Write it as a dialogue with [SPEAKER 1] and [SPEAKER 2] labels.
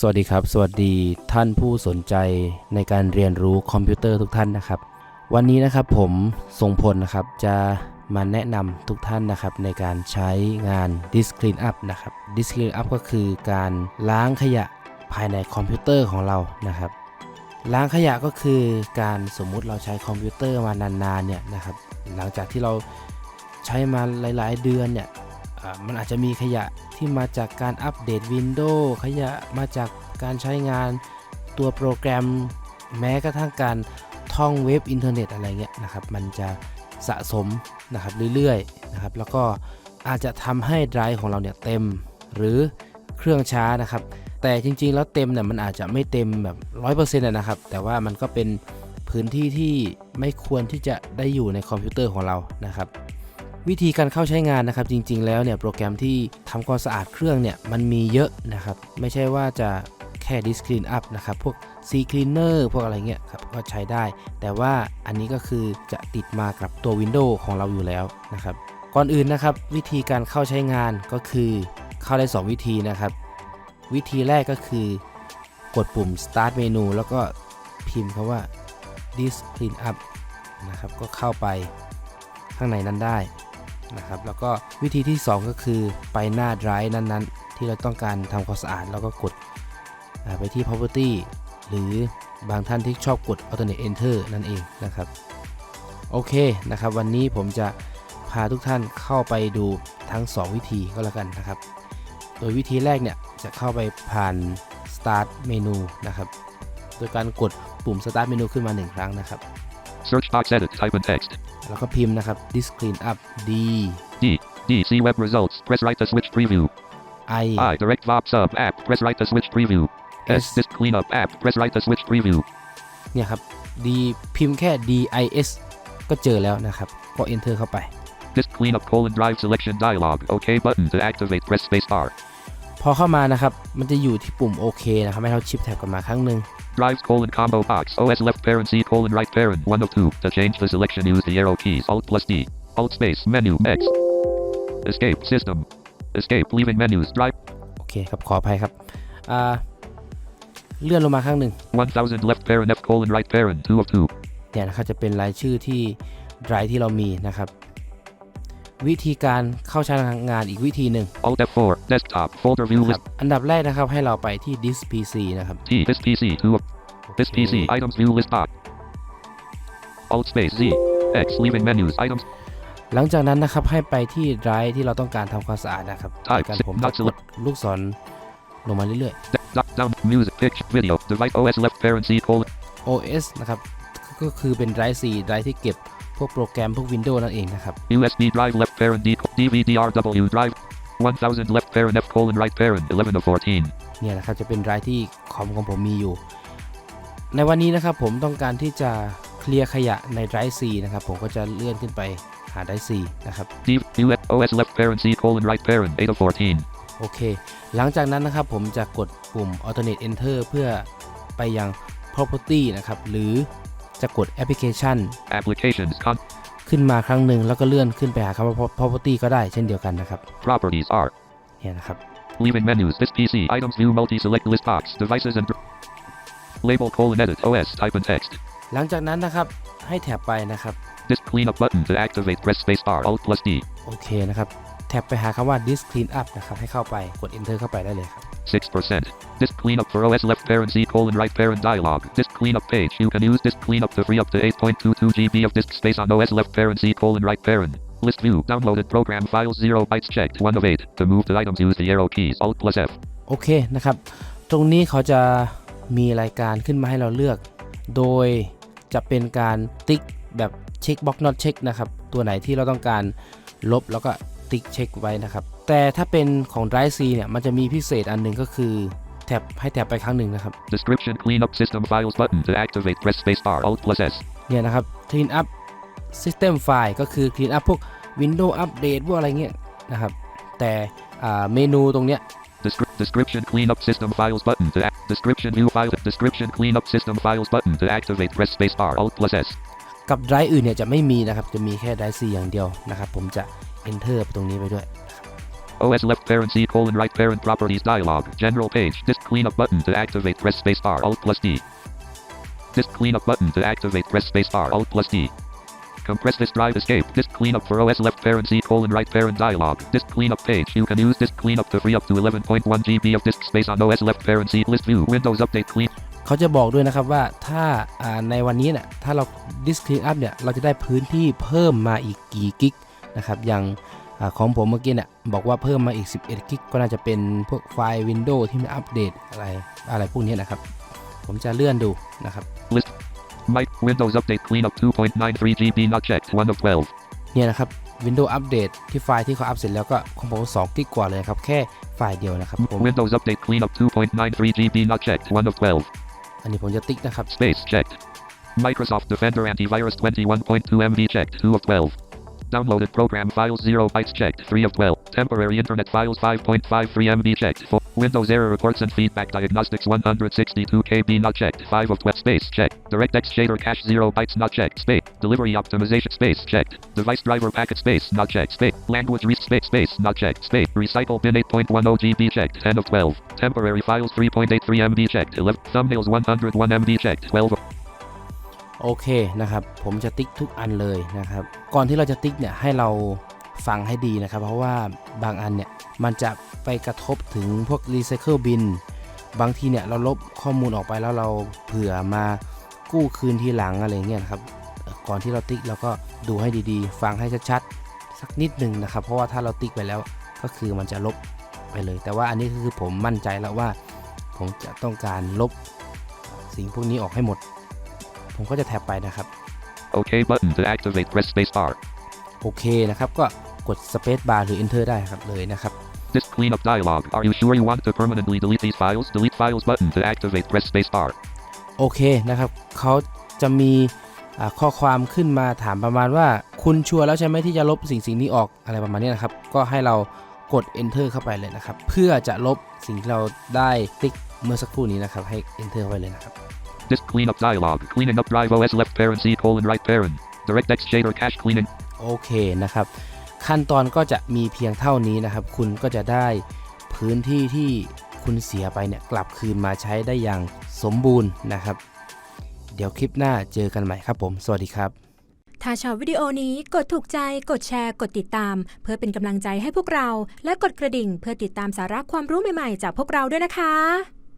[SPEAKER 1] สวัสดีครับ สวัสดีท่านผู้สนใจในการเรียนรู้คอมพิวเตอร์ทุกท่านนะครับ วันนี้นะครับผมทรงพลนะครับจะมาแนะนำทุกท่านนะครับในการใช้งาน Disk Clean Up นะครับ Disk Clean Up ก็คือการล้างขยะภายในคอมพิวเตอร์ของเรานะครับ ล้างขยะก็คือการสมมุติเราใช้คอมพิวเตอร์มานานๆเนี่ยนะครับหลังจากที่เราใช้มาหลาย ๆ เดือนเนี่ย มันอาจจะมีขยะที่มาจากการอัปเดต Windows ขยะมาจากการใช้งานตัวโปรแกรมแม้กระทั่งการท่องเว็บอินเทอร์เน็ตอะไรเงี้ยนะครับ มันจะสะสมนะครับเรื่อยๆนะครับ แล้วก็อาจจะทำให้ไดรฟ์ของเราเนี่ยเต็มหรือเครื่องช้านะครับ แต่จริงๆ แล้วเต็มเนี่ยมันอาจจะไม่เต็มแบบ100%อะนะครับ แต่ว่ามันก็เป็นพื้นที่ที่ไม่ควรที่จะได้อยู่ในคอมพิวเตอร์ของเรานะครับ วิธีการเข้าใช้งานนะครับจริง ๆ แล้วเนี่ยโปรแกรมที่ทำความสะอาดเครื่องเนี่ยมันมีเยอะนะครับ ไม่ใช่ว่าจะแค่ Disk Clean Up นะครับพวก C Cleaner พวกอะไรเงี้ยครับก็ใช้ได้ แต่ว่าอันนี้ก็คือจะติดมากับตัว Windows ของเราอยู่แล้วนะครับก่อนอื่นนะครับวิธีการเข้าใช้งานก็คือเข้าได้ 2 วิธีนะครับ วิธีแรกก็คือกดปุ่ม start menu แล้วก็พิมพ์คำว่า disk clean up นะครับก็เข้าไปข้างในนั้นได้ นะครับแล้วก็วิธีที่ 2 ก็คือไปหน้า drive นั้นๆ ที่เราต้องการทำความสะอาดแล้วก็กดไปที่ property หรือบางท่านที่ชอบกด alternate enter นั่นเองนะครับโอเคนะครับ วันนี้ผมจะพาทุกท่านเข้าไปดูทั้ง 2 วิธีก็แล้วกันนะครับ โดยวิธีแรกเนี่ยจะเข้าไปผ่าน start menu นะครับ โดยการกดปุ่ม start menu ขึ้นมา 1 ครั้งนะครับ
[SPEAKER 2] Search box edit, type in text.
[SPEAKER 1] แล้วก็พิมพ์นะครับ disk clean up d
[SPEAKER 2] D. D. See web results. Press right to switch preview.
[SPEAKER 1] i
[SPEAKER 2] I. Direct VOP sub app. Press right to switch preview. S.
[SPEAKER 1] S.
[SPEAKER 2] Disk cleanup app. Press right to switch preview.
[SPEAKER 1] เนี่ยครับ d พิมพ์แค่ dis ก็เจอแล้วนะครับ ก็ enter เข้าไป
[SPEAKER 2] Disk cleanup colon drive selection dialog. OK button to activate. Press space bar.
[SPEAKER 1] พอเข้ามานะครับ มันจะอยู่ที่ปุ่มโอเคนะครับ ให้เราชิปแท็บกันมาครั้งหนึ่ง
[SPEAKER 2] Drives colon combo box. OS left parent C colon right parent. 1 of 2. To change the selection use the arrow keys. Alt plus D. Alt space menu. X. Escape system. Escape leaving menus. Drive.
[SPEAKER 1] โอเคครับขออภัยครับอ่าเลื่อนลงมาครั้งหนึ่ง
[SPEAKER 2] 1000 left parent F colon right parent. 2 of 2.
[SPEAKER 1] เนี่ยนะครับจะเป็นรายชื่อที่ไดรฟ์ที่เรามีนะครับ วิธีการเข้าใช้งานอีกวิธีหนึ่ง
[SPEAKER 2] Alt F4. Desktop. Folder view
[SPEAKER 1] ครั
[SPEAKER 2] list.
[SPEAKER 1] บอันดับแรกนะครับให้เราไปที่ disk PC นะครับ
[SPEAKER 2] T. This PC. 2 of This
[SPEAKER 1] โอเค
[SPEAKER 2] PC. Items view list dot. Alt space Z. X. Leaving menus. Items.
[SPEAKER 1] หลังจากนั้นนะครับให้ไปที่ไดรฟ์ที่เราต้องการทำความสะอาดนะครับ
[SPEAKER 2] Type
[SPEAKER 1] การผม
[SPEAKER 2] not
[SPEAKER 1] จะกดลูกศรลงมาเรื่อย
[SPEAKER 2] D- Doc down. Music. Pitch. Video. Device. OS left parent C colon.
[SPEAKER 1] ๆ OS นะครับก็คือเป็นไดรฟ์ C ไดรฟ์ที่เก็บพวกโปรแกรมพวก Windows นั่นเองนะครับ
[SPEAKER 2] USB drive left parent D. DVDRW drive. 1000 left parent F colon right parent. 11 of 14.
[SPEAKER 1] เนี่ยนะครับจะเป็นไดรฟ์ที่คอมของผมมีอยู่ ในวันนี้นะครับผมต้องการที่จะเคลียร์ขยะในไดรฟ์ C นะครับผมก็จะเลื่อนขึ้นไปหาไดรฟ์ C นะครับ
[SPEAKER 2] D. US OS left parent C colon right parent. 8 of 14.
[SPEAKER 1] โอเค หลังจากนั้นนะครับผมจะกดปุ่ม alternate enter เพื่อไปยัง property นะครับหรือจะกด application
[SPEAKER 2] Applications. Con.
[SPEAKER 1] ขึ้นมาครั้งหนึ่งแล้วก็เลื่อนขึ้นไปหาคำว่า property ก็ได้เช่นเดียวกันนะครับ
[SPEAKER 2] Properties are.
[SPEAKER 1] เนี่ยนะครับ
[SPEAKER 2] Leaving menus. This PC. Items view multi select list box. Devices and. Label colon edit. OS. Type in text.
[SPEAKER 1] หลังจากนั้นนะครับให้แท็บไปนะครับ
[SPEAKER 2] Disk cleanup button to activate. Press space bar. Alt plus D.
[SPEAKER 1] โอเคนะครับแท็บไปหาคำว่า disk clean up นะครับให้เข้าไปกด enter เข้าไปได้เลยครับ
[SPEAKER 2] 6%. Disk cleanup for OS left parent Z colon right parent dialog. Disk cleanup page. You can use disk cleanup to free up to 8.22 GB of disk space on OS left parent Z colon right parent. List view. Downloaded program files 0 bytes checked 1 of 8. To move the items use the arrow keys. Alt plus F.
[SPEAKER 1] โอเคนะครับ ตรงนี้เขาจะมีรายการขึ้นมาให้เราเลือก โดยจะเป็นการติ๊กแบบเช็คบ็อก not check นะครับ ตัวไหนที่เราต้องการลบแล้วก็ ติ๊กเช็คไว้นะครับ แต่ถ้าเป็นของ Drive C เนี่ย มันจะมีพิเศษอันหนึ่งก็คือแท็บให้แท็บไปครั้งหนึ่งนะครับ
[SPEAKER 2] Description cleanup system files button to activate. Press space bar. Alt plus S.
[SPEAKER 1] เนี่ยนะครับ clean up system file ก็คือ clean up พวก Windows Update พวกอะไรเงี้ยนะครับ แต่อ่าเมนูตรงเนี้ย
[SPEAKER 2] Descri- description cleanup system files button to act. Description view file. Description cleanup system files button to activate. Press space bar. Alt plus S.
[SPEAKER 1] กับ Drive อื่นเนี่ยจะไม่มีนะครับ จะมีแค่ Drive C อย่างเดียวนะครับ ผมจะ enter ไปตรงนี้ไปด้วยนะครับ
[SPEAKER 2] OS left parent C colon right parent properties dialog. General page. Disk cleanup button to activate. Press spacebar. Alt plus D. Disk cleanup button to activate. Press spacebar. Alt plus D. Compress disk drive escape. Disk cleanup for OS left parent C colon right parent dialog. Disk cleanup page. You can use disk cleanup to free up to 11.1 GB of disk space on OS left parent C list view. Windows update clean.
[SPEAKER 1] เขาจะบอกด้วยนะครับว่าถ้าอ่าในวันนี้เนี่ยถ้าเรา disk clean up เนี่ยเราจะได้พื้นที่เพิ่มมาอีกกี่กิก นะครับอย่างอาของผมเมื่อกี้เนี่ยบอกว่าเพิ่มมาอีก 11 กิกก็น่าจะเป็นพวกไฟล์ Windows ที่มันอัปเดตอะไรอะไรพวกนี้นะครับ ผมจะเลื่อนดูนะครับ
[SPEAKER 2] List. My Windows update cleanup 2.93 GB not checked. 1 of 12.
[SPEAKER 1] เนี่ยนะครับ Windows Update ที่ไฟล์ที่เขาอัปเสร็จแล้วก็ของผม2กิกกว่าเลยครับ แค่ไฟล์เดียวนะครับผม
[SPEAKER 2] Windows update cleanup 2.93 GB not checked. 1 of 12.
[SPEAKER 1] อันนี้ผมจะติ๊กนะครับ
[SPEAKER 2] Space checked. Microsoft Defender antivirus 21.2 MB checked. 2 of 12. Downloaded program files 0 bytes checked. 3 of 12. Temporary internet files 5.53 MB checked. 4. Windows error reports and feedback diagnostics 162 KB not checked. 5 of 12 space checked. DirectX shader cache 0 bytes not checked. Space. Delivery optimization space checked. Device driver packet space not checked. Space. Language read space space not checked. Space. Recycle bin 8.10 GB checked. 10 of 12. Temporary files 3.83 MB checked. 11. Thumbnails 101 MB checked. 12 of
[SPEAKER 1] โอเคนะครับ ผมจะติ๊กทุกอันเลยนะครับ ก่อนที่เราจะติ๊กเนี่ยให้เราฟังให้ดีนะครับ เพราะว่าบางอันเนี่ยมันจะไปกระทบถึงพวก Recycle Bin บางทีเนี่ยเราลบข้อมูลออกไปแล้วเราเผื่อมากู้คืนทีหลังอะไรเงี้ยครับ ก่อนที่เราติ๊กเราก็ดูให้ดีๆ ฟังให้ชัดๆสักนิดหนึ่งนะครับ เพราะว่าถ้าเราติ๊กไปแล้วก็คือมันจะลบไปเลย แต่ว่าอันนี้คือผมมั่นใจแล้วว่า ผมจะต้องการลบสิ่งพวกนี้ออกให้หมด ผมก็จะแท็บไปนะครับ
[SPEAKER 2] OK button to activate. Press spacebar.
[SPEAKER 1] โอเคนะครับ ก็กด Space Bar หรือ Enter ได้ครับเลยนะครับ
[SPEAKER 2] Disk cleanup dialog. Are you sure you want to permanently delete these files? Delete files button to activate. Press spacebar.
[SPEAKER 1] โอเคนะครับเขาจะมีอ่าข้อความขึ้นมาถามประมาณว่า คุณชัวร์แล้วใช่ไหมที่จะลบสิ่งสิ่งนี้ออกอะไรประมาณนี้นะครับ ก็ให้เรากด Enter เข้าไปเลยนะครับ เพื่อจะลบสิ่งที่เราได้ติ๊ก เมื่อสักครู่นี้นะครับให้ Enter เข้าไปเลยนะครับ
[SPEAKER 2] Disk cleanup dialog. Cleaning up drive OS left parent C colon right parent. DirectX shader cache cleaning.
[SPEAKER 1] โอเคนะครับ ขั้นตอนก็จะมีเพียงเท่านี้นะครับ คุณก็จะได้พื้นที่ที่คุณเสียไปเนี่ยกลับคืนมาใช้ได้อย่างสมบูรณ์นะครับ เดี๋ยวคลิปหน้าเจอกันใหม่ครับผม สวัสดีครับ
[SPEAKER 3] ถ้าชอบวิดีโอนี้กดถูกใจ กดแชร์ กดติดตาม เพื่อเป็นกำลังใจให้พวกเรา และกดกระดิ่งเพื่อติดตามสาระความรู้ใหม่ๆ จากพวกเราด้วยนะคะ